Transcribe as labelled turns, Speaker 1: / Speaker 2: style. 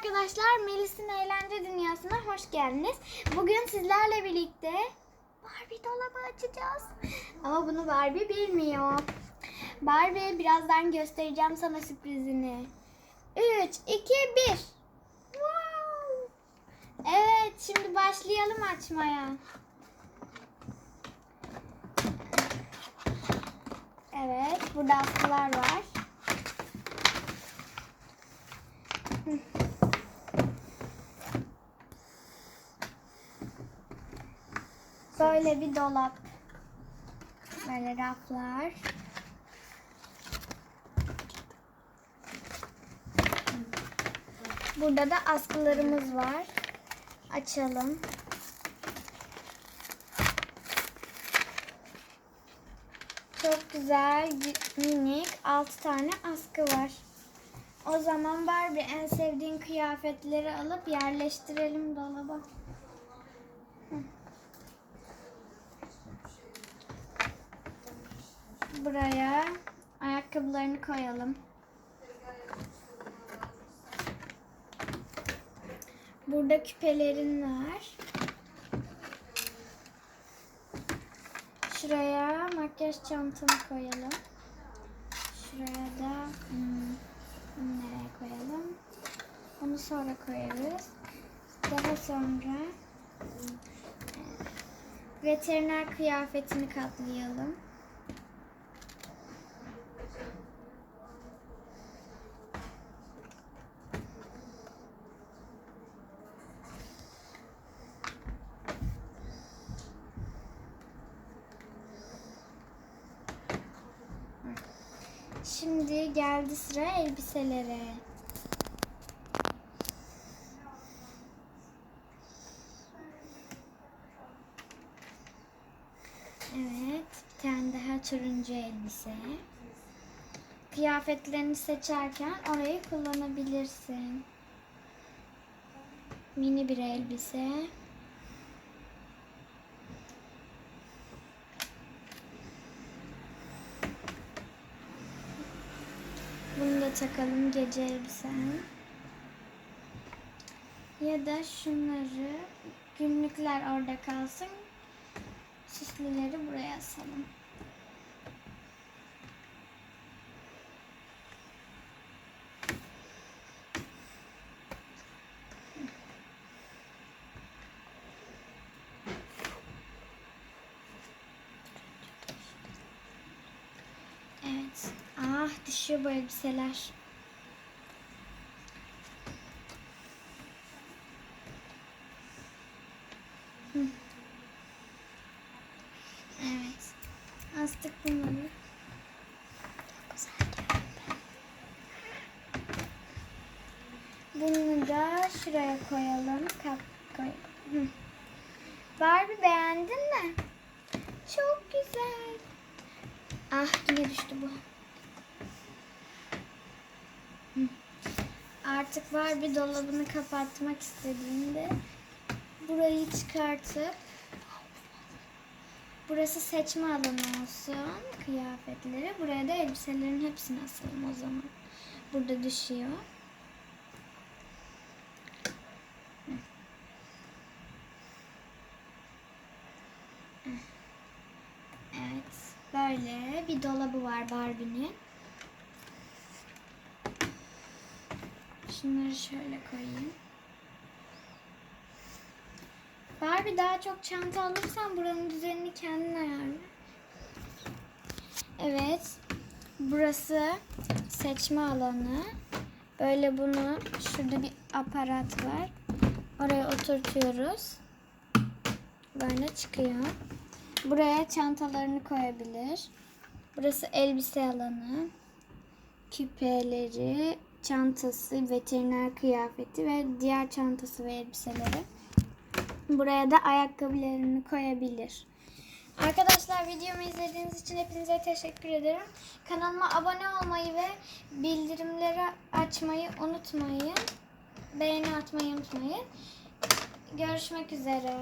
Speaker 1: arkadaşlar, Melis'in eğlence dünyasına hoş geldiniz. Bugün sizlerle birlikte Barbie dolabı açacağız. Ama bunu Barbie bilmiyor. Barbie birazdan göstereceğim sana sürprizini. 3, 2, 1. Wow. Evet, şimdi başlayalım açmaya. Evet, burada askılar var. Böyle bir dolap. Böyle raflar. Burada da askılarımız var. Açalım. Çok güzel minik 6 tane askı var. O zaman Barbie en sevdiğin kıyafetleri alıp yerleştirelim dolaba. Hı. Buraya ayakkabılarını koyalım. Burada küpelerin var. Şuraya makyaj çantanı koyalım. Şuraya da hmm, nereye koyalım? Onu sonra koyarız. Daha sonra e, veteriner kıyafetini katlayalım. Şimdi geldi sıra elbiselere. Evet, bir tane daha turuncu elbise. Kıyafetlerini seçerken orayı kullanabilirsin. Mini bir elbise. Bunu da takalım gece elbisen. Ya da şunları günlükler orada kalsın. Süslüleri buraya asalım. Evet. Ah düşüyor bu elbiseler. Evet. Astık bunları. Bunu da şuraya koyalım. Kap koy. Hı. Barbie beğendin mi? Çok güzel. Ah yine düştü bu. Hı. Artık var bir dolabını kapatmak istediğinde burayı çıkartıp burası seçme alanı olsun kıyafetleri. Buraya da elbiselerin hepsini asalım o zaman. Burada düşüyor. Evet. Böyle bir dolabı var Barbie'nin. Şunları şöyle koyayım. Barbie daha çok çanta alırsan buranın düzenini kendin ayarla. Evet. Burası seçme alanı. Böyle bunu şurada bir aparat var. Oraya oturtuyoruz. Böyle çıkıyor. Buraya çantalarını koyabilir. Burası elbise alanı. Küpeleri, çantası, veteriner kıyafeti ve diğer çantası ve elbiseleri. Buraya da ayakkabılarını koyabilir. Arkadaşlar videomu izlediğiniz için hepinize teşekkür ederim. Kanalıma abone olmayı ve bildirimleri açmayı unutmayın. Beğeni atmayı unutmayın. Görüşmek üzere.